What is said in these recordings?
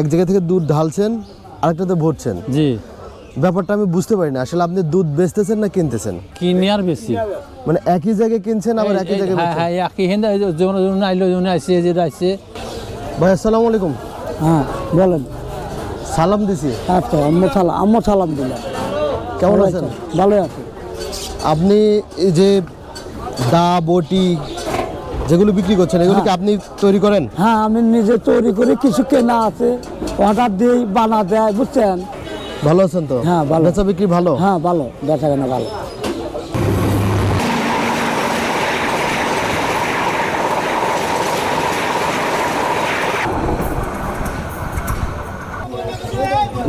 এক জায়গা থেকে দুধ ঢালছেন আরেকটাতে ভরছেন। জি। ব্যাপারটা আমি বুঝতে পারি না আসলে আপনি দুধ বেচতেছেন না কিনতেছেন? কিনে আর বেশি মানে একই জায়গায় কিনছেন আবার একই জায়গায় হ্যাঁ হ্যাঁ একই হেন্দা যেমন যেমন আইলো যেমন আইসে যে আইসে ভাই আসসালামু আলাইকুম। হ্যাঁ বলেন। সালাম দিছি। আচ্ছা আম্মু সালাম আম্মু সালাম দিলাম। কেমন আছেন? ভালো আছে। আপনি এই যে দা বটি যেগুলো বিক্রি করছেন এগুলো কি আপনি তৈরি করেন? হ্যাঁ আমি নিজে তৈরি করে কিছু কেনা আছে অর্ডার দিই বানা দেয় বুঝছেন? ভালো আছেন তো? হ্যাঁ, ভালো। বেচা বিক্রি ভালো? হ্যাঁ ভালো বেচা কেনা ভালো।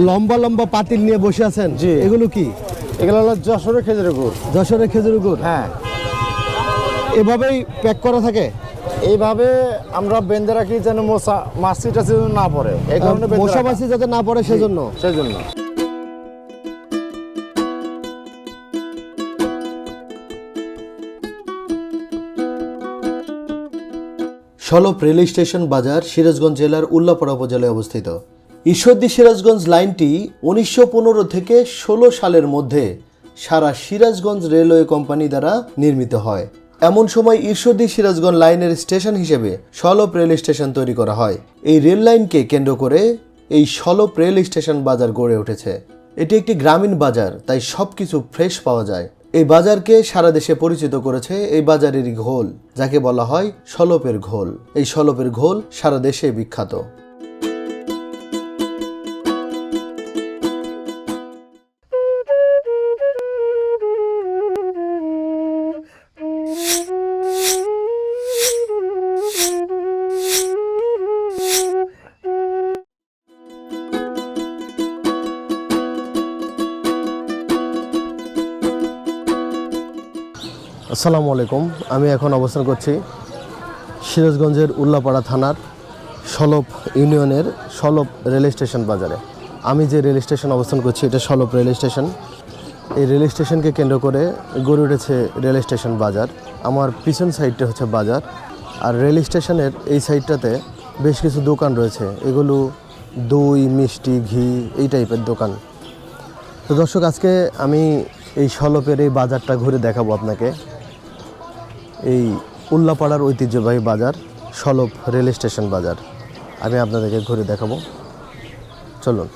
লম্বা লম্বা পাতিল নিয়ে বসে আছেন? জি। এগুলো কি? এগুলো হলো যশোরের খেজুরের গুড়। যশোরের খেজুর গুড়? হ্যাঁ। এভাবেই প্যাক করা থাকে? এইভাবে আমরা বেঁধে রাখি যেন মশা মাছি টাছি যেন না পড়ে। এই কারণে মশা মাছি যাতে না পড়ে সেজন্য? সেজন্য। সলপ রেল স্টেশন বাজার সিরাজগঞ্জ জেলার উল্লাপাড়া উপজেলায় অবস্থিত। ঈশ্বরদী সিরাজগঞ্জ লাইনটি উনিশশো পনেরো থেকে ষোলো সালের মধ্যে সারা সিরাজগঞ্জ রেলওয়ে কোম্পানি দ্বারা নির্মিত হয়। এমন সময় ঈশ্বরদী সিরাজগঞ্জ লাইনের স্টেশন হিসেবে সলপ রেল স্টেশন তৈরি করা হয়। এই রেল লাইনকে কেন্দ্র করে এই সলপ রেল স্টেশন বাজার গড়ে উঠেছে। এটি একটি গ্রামীণ বাজার, তাই সবকিছু ফ্রেশ পাওয়া যায়। এই বাজারকে সারা দেশে পরিচিত করেছে এই বাজারেরই ঘোল, যাকে বলা হয় সলপের ঘোল। এই সলপের ঘোল সারা দেশে বিখ্যাত। আসসালামু আলাইকুম। আমি এখন অবস্থান করছি সিরাজগঞ্জের উল্লাপাড়া থানার সলপ ইউনিয়নের সলপ রেল স্টেশন বাজারে। আমি যে রেল স্টেশন অবস্থান করছি, এটা সলপ রেল স্টেশন। এই রেল স্টেশনকে কেন্দ্র করে গড়ে উঠেছে রেল স্টেশন বাজার। আমার পিছন সাইডটা হচ্ছে বাজার। আর রেল স্টেশনের এই সাইডটাতে বেশ কিছু দোকান রয়েছে। এগুলো দই, মিষ্টি, ঘি এই টাইপের দোকান। তো দর্শক, আজকে আমি এই সলপের এই বাজারটা ঘুরে দেখাবো আপনাকে। এই উল্লাপাড়ার ঐতিহ্যবাহী বাজার সলভ রেল স্টেশন বাজার। আমি আপনাদেরকে ঘুরে দেখাবো। চলুন।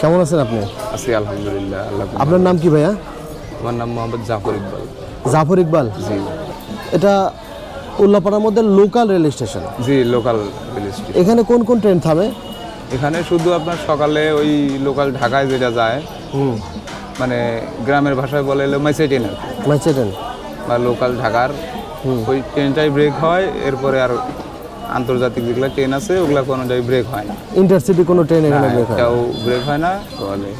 কেমন আছেন আপনি? আছি আলহামদুলিল্লাহ আল্লাহ আপনার নাম কি ভাইয়া? আমার নাম মোহাম্মদ জাফর ইকবাল। জাফর ইকবাল? জি। এটা উল্লাপাড়ার মধ্যে লোকাল রেল স্টেশন। জি লোকাল রেল স্টেশন। এখানে কোন কোন ট্রেন থামে? এখানে শুধু আপনার সকালে ওই লোকাল ঢাকায় যেটা যায় হুম। মানে গ্রামের ভাষায় বলে হলো মাইসে ট্রেন আর মাইচে ট্রেন। বা লোকাল ঢাকার ওই ট্রেনটাই ব্রেক হয় এরপরে আর আন্তর্জাতিক যেগুলো ট্রেন আছে ওগুলা কোনো জায়গায় ব্রেক হয় না। ইন্টারসিটি কোনো ট্রেন এখানে বের হয়। ব্রেক হয় না বলে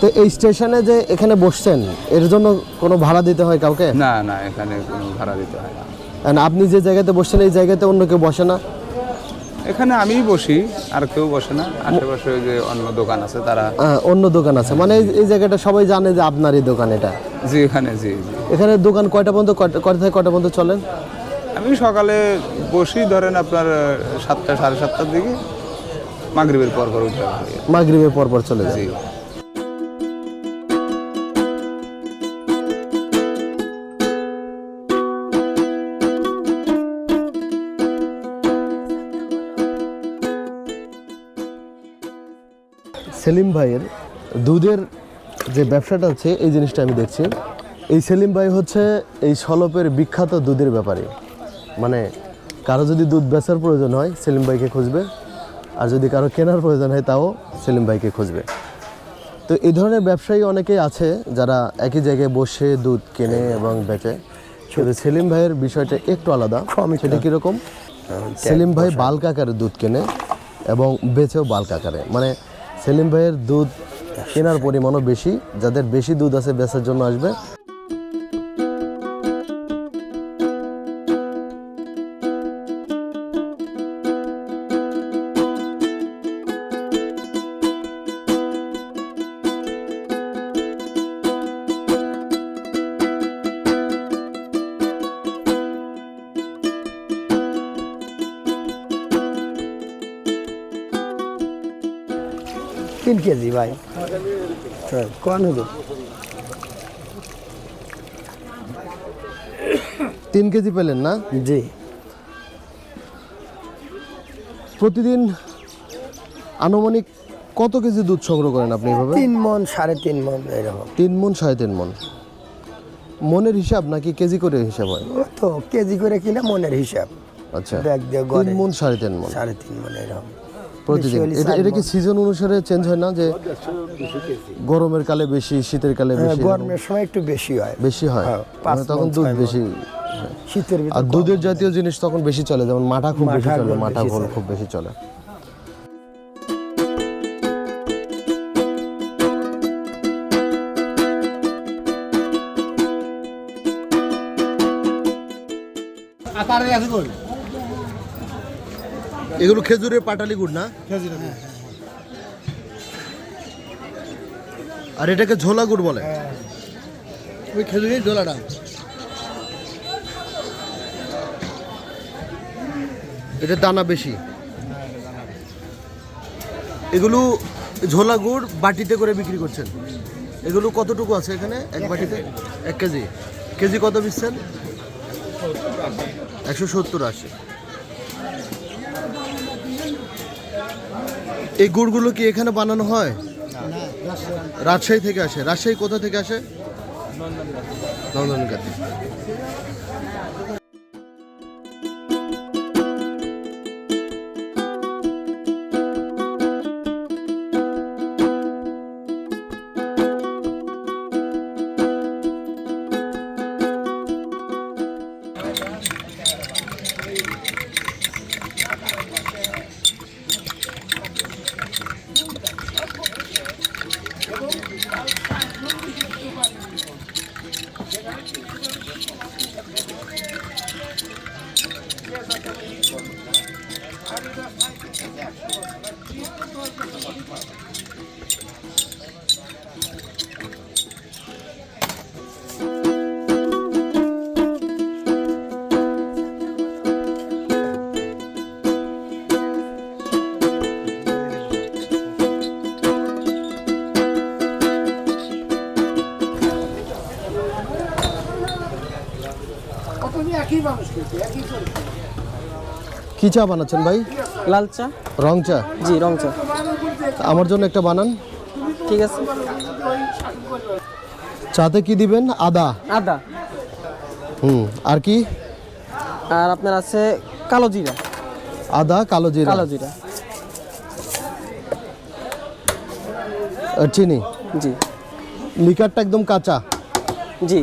তো এই স্টেশনে যে এখানে বসছেন এর জন্য কোনো ভাড়া দিতে হয় কাউকে? না না এখানে কোনো ভাড়া দিতে হয় না। আপনি যে জায়গাতে বসছেন এই জায়গাতে অন্য কেউ বসে না? এখানে আমি বসি আর কেউ বসে না। আশেপাশে যে অন্য দোকান আছে তারা অন্য দোকান আছে। মানে এই- জায়গাটা সবাই জানে যে আপনারই দোকান এটা। জি এখানে জি জি। এখানে দোকান কয়টা পর্যন্ত কয়টা- কয়টা থেকে কয়টা পর্যন্ত চলেন আমি সকালে বসি ধরেন আপনার সাতটা সাড়ে সাতটার দিকে। মাগরিবের পর পর উঠে মাগরিবের পর পর চলে যায়। সেলিম ভাইয়ের দুধের যে ব্যবসাটা আছে এই জিনিসটা আমি দেখছি। এই সেলিম ভাই হচ্ছে এই সলপের বিখ্যাত দুধের ব্যাপারে। মানে কারও যদি দুধ বেচার প্রয়োজন হয় সেলিম ভাইকে খুঁজবে। আর যদি কারও কেনার প্রয়োজন হয় তাও সেলিম ভাইকে খুঁজবে। তো এই ধরনের ব্যবসায়ী অনেকেই আছে যারা একই জায়গায় বসে দুধ কেনে এবং বেচে। কিন্তু সেলিম ভাইয়ের বিষয়টা একটু আলাদা। আমি সেটা কীরকম? সেলিম ভাই বাল্ক আকারে দুধ কেনে এবং বেচেও বাল্ক আকারে মানে সেলিম ভাইয়ের দুধ কেনার পরিমাণও বেশি যাদের বেশি দুধ আছে বেচার জন্য আসবে। তিন কেজি ভাই। কোন হুজুর তিন কেজি পেলেন না? জি। প্রতিদিন আনুমানিক কত কেজি দুধ সংগ্রহ করেন আপনি এভাবে? তিন মন সাড়ে তিন মন এরকম। তিন মন সাড়ে তিন মন। মনের হিসাব নাকি কেজি করে হিসাব হয়? তো কেজি করে কিনা মনের হিসাব। আচ্ছা। দিয়ে তিন মন সাড়ে তিন মন। সাড়ে তিন মন এরকম। প্রতিদিন। এটা এটা কি সিজন অনুসারে চেঞ্জ হয় না যে গরমের কালে বেশি শীতের কালে হ্যাঁ, বেশি গরমের সময় একটু বেশি হয়। বেশি হয়? হ্যাঁ, মানে তখন দুধ বেশি শীতের আর দুধের জাতীয় জিনিস তখন বেশি চলে যেমন মাঠা খুব বেশি মাঠা ঘোল মাঠা বেশি চলে। খুব বেশি চলে। এগুলো খেজুরের পাটালি গুড় না? আর এটাকে ঝোলা গুড় বলে। ওই খেজুরের ঝোলাটা। এটা দানা বেশি। এগুলো ঝোলা গুড় বাটিতে করে বিক্রি করছেন। এগুলো কতটুকু আছে এখানে? এক বাটিতে? এক কেজি। কেজি কত বিচ্ছেন একশো সত্তর আশি। এই গুড়গুলো কি এখানে বানানো হয়? রাজশাহী থেকে আসে। রাজশাহী কোথা থেকে আসে? নন্দনকাতে কি চা বানাচ্ছেন ভাই? লাল চা। রং চা? জি রং চা। আমার জন্য একটা বানান। ঠিক আছে। চাতে কি দিবেন? আদা। আদা। হুম আর কি? আর আপনার আছে কালো জিরা। আদা কালো জিরা। কালো জিরা। আর চিনি? জি। লিকারটা একদম কাঁচা। জি।